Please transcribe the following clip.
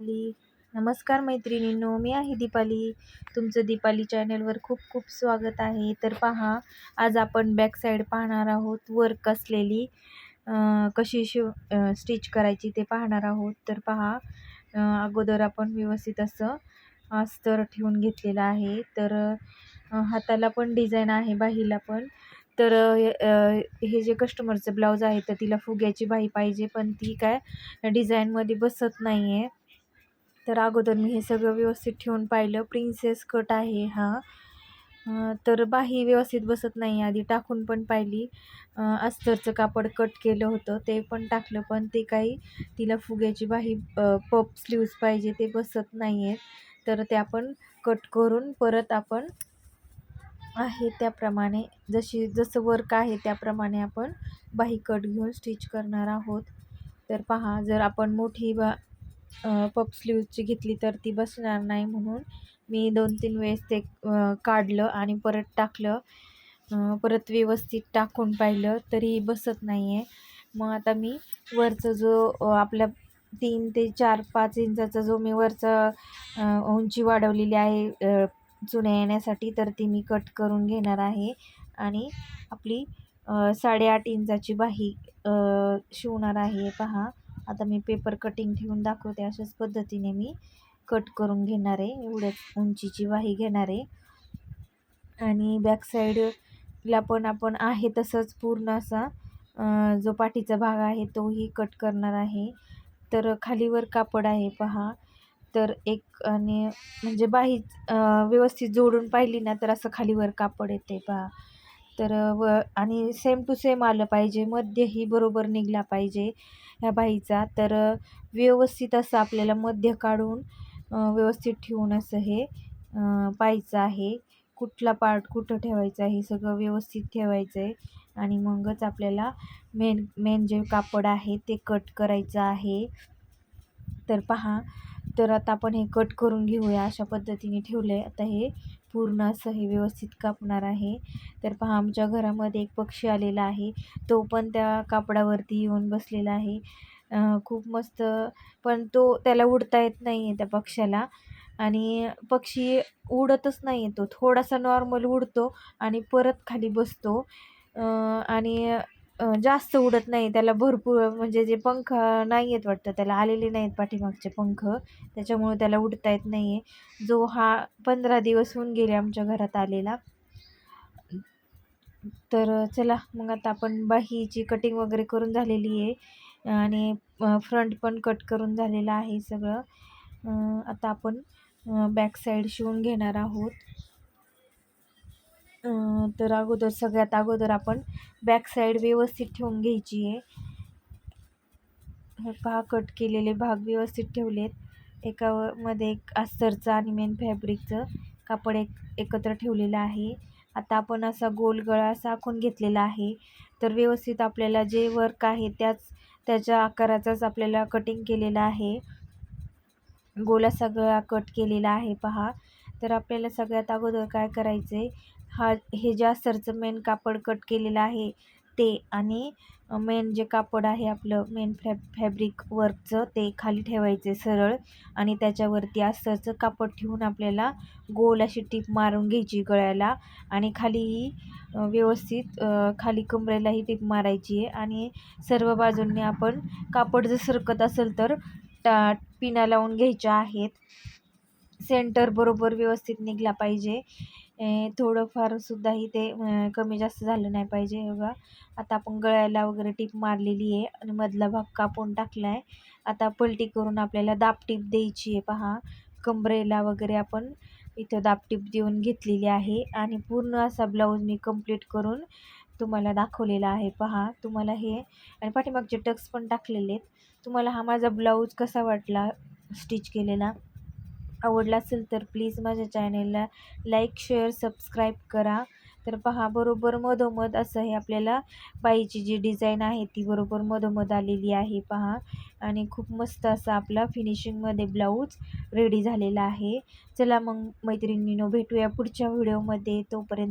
दीपाली. नमस्कार मैत्रिणींनो मी आहे दीपाली. तुमचं दीपाली चॅनलवर खूप खूप स्वागत आहे. तर पहा आज आपण बॅक साईड पाहणार आहोत वर्क असलेली. कशी शिव स्टिच करायची ते पाहणार आहोत. तर पहा अगोदर आपण व्यवस्थित असं अस्तर ठेवून घेतलेलं आहे. तर हाताला पण डिझाईन आहे बाहीला पण. तर हे जे कस्टमरचं ब्लाऊज आहे तर तिला फुग्याची बाही पाहिजे पण ती काय डिझाईनमध्ये बसत नाही आहे तर अगोदर मी हे सगळं व्यवस्थित ठेवून पाहिलं. प्रिन्सेस कट आहे हा. तर बाही व्यवस्थित बसत नाही. आधी टाकून पण पाहिली. अस्तरचं कापड कट केलं होतं. ते पण टाकलं पण ते काही तिला फुग्याची बाही पप स्लीव्ज पाहिजे ते बसत नाही आहेत तर ते आपण कट करून परत आपण आहे त्याप्रमाणे जशी जसं वर्क आहे त्याप्रमाणे आपण बाही कट घेऊन स्टिच करणार आहोत. तर पहा जर आपण मोठी बा पप स्लीवची घेतली तर ती बसणार नाही म्हणून मी दोन तीन वेळेस ते काढलं आणि परत टाकलं. परत व्यवस्थित टाकून पाहिलं तरी बसत नाही आहे मग आता मी वरचं जो आपल्या तीन ते चार पाच इंचाचा जो मी वरचा उंची वाढवलेली आहे चुन्या येण्यासाठी तर ती मी कट करून घेणार आहे. आणि आपली साडेआठ इंचाची बाही शिवणार आहे. पहा. आता मी पेपर कटिंग ठेवून दाखवते अशाच पद्धतीने मी कट करून घेणार आहे. एवढ्याच उंचीची वाही घेणार आहे. आणि बॅक साईडला पण आपण आहे तसंच पूर्ण असा जो पाठीचा भाग आहे तोही कट करणार आहे. तर खालीवर कापड आहे पहा. तर एक आणि म्हणजे बाही व्यवस्थित जोडून पाहिली ना तर असं खालीवर कापड येते पहा. तर व आणि सेम टू सेम आलं पाहिजे. मध्यही बरोबर निघला पाहिजे. ह्या बाईचा. तर व्यवस्थित असं आपल्याला मध्य काढून व्यवस्थित ठेवून असं हे पाहायचं आहे. कुठला पार्ट कुठं ठेवायचा आहे हे सगळं व्यवस्थित ठेवायचं आहे आणि मगच आपल्याला मेन मेन जे कापड आहे ते कट करायचं आहे. तर पहा तर आता आपण हे कट करून घेऊया अशा पद्धतीने ठेवलं आहे आता हे पूर्ण असं हे व्यवस्थित कापणार आहे. तर पहा आमच्या घरामध्ये एक पक्षी आलेला आहे. तो पण त्या कापडावरती येऊन बसलेला आहे. खूप मस्त पण तो त्याला उडता येत नाही आहे त्या पक्ष्याला. आणि पक्षी उडतच नाही आहे तो. थोडासा नॉर्मल उडतो आणि परत खाली बसतो. आणि जास्त उडत नाही. त्याला भरपूर म्हणजे जे पंख नाही आहेत वाटतं त्याला आलेले नाहीत पाठीमागचे पंख. त्याच्यामुळे त्याला उडता येत नाही आहे जो हा पंधरा दिवस होऊन गेले आमच्या घरात आलेला. तर चला मग आता आपण बाहीची कटिंग वगैरे करून झालेली आहे. आणि फ्रंट पण कट करून झालेलं आहे सगळं. आता आपण बॅक साईड शिवून घेणार आहोत. तर अगोदर सगळ्यात अगोदर आपण बॅक साईड व्यवस्थित ठेवून घ्यायची आहे. हे पहा कट केलेले भाग व्यवस्थित ठेवलेत. एका मध्ये एक अस्तरचं आणि मेन फॅब्रिकचं कापड एक एकत्र ठेवलेलं आहे. आता आपण असा गोल गळा असा आखून घेतलेला आहे. तर व्यवस्थित आपल्याला जे वर्क आहे त्याच त्याच्या आकाराचाच आपल्याला कटिंग केलेला आहे. गोल असा गळा कट केलेला आहे पहा. तर आपल्याला सगळ्यात अगोदर काय करायचं आहे हा हे जे अस्तरचं मेन कापड कट केलेलं आहे ते आणि मेन जे कापड आहे आपलं मेन फॅ फॅब्रिक वर्कचं ते खाली ठेवायचे सरळ. आणि त्याच्यावरती अस्तरचं कापड ठेवून आपल्याला गोल अशी टीप मारून घ्यायची गळ्याला. आणि खालीही व्यवस्थित खाली कमरेलाही टीप मारायची आहे. आणि सर्व बाजूंनी आपण कापड जर सरकत असेल तर टा पिना लावून घ्यायच्या आहेत. सेंटर बरोबर व्यवस्थित निघला पाहिजे. थोडंफारसुद्धाही ते कमी जास्त झालं नाही पाहिजे. बघा. आता आपण गळ्याला वगैरे टीप मारलेली आहे आणि मधला भाग कापून टाकला आहे आता पलटी करून आपल्याला दाबटीप द्यायची आहे. पहा. कमरेला वगैरे आपण इथं दाबटीप देऊन घेतलेली आहे. आणि पूर्ण असा ब्लाऊज मी कंप्लीट करून तुम्हाला दाखवलेला आहे. पहा. तुम्हाला हे आणि पाठीमागचे टक्स पण टाकलेले आहेत. तुम्हाला हा माझा ब्लाऊज कसा वाटला? स्टिच केलेला. आवडला असेल तर प्लीज माझ्या चॅनेलला लाईक शेअर सबस्क्राईब करा. तर पहा बरोबर मधोमध असं हे आपल्याला बाईची जी डिझाईन आहे ती बरोबर मधोमध आलेली आहे पहा. आणि खूप मस्त असा आपला फिनिशिंगमध्ये ब्लाऊज रेडी झालेला आहे. चला मग मैत्रिणींनो भेटूया पुढच्या व्हिडिओमध्ये. तोपर्यंत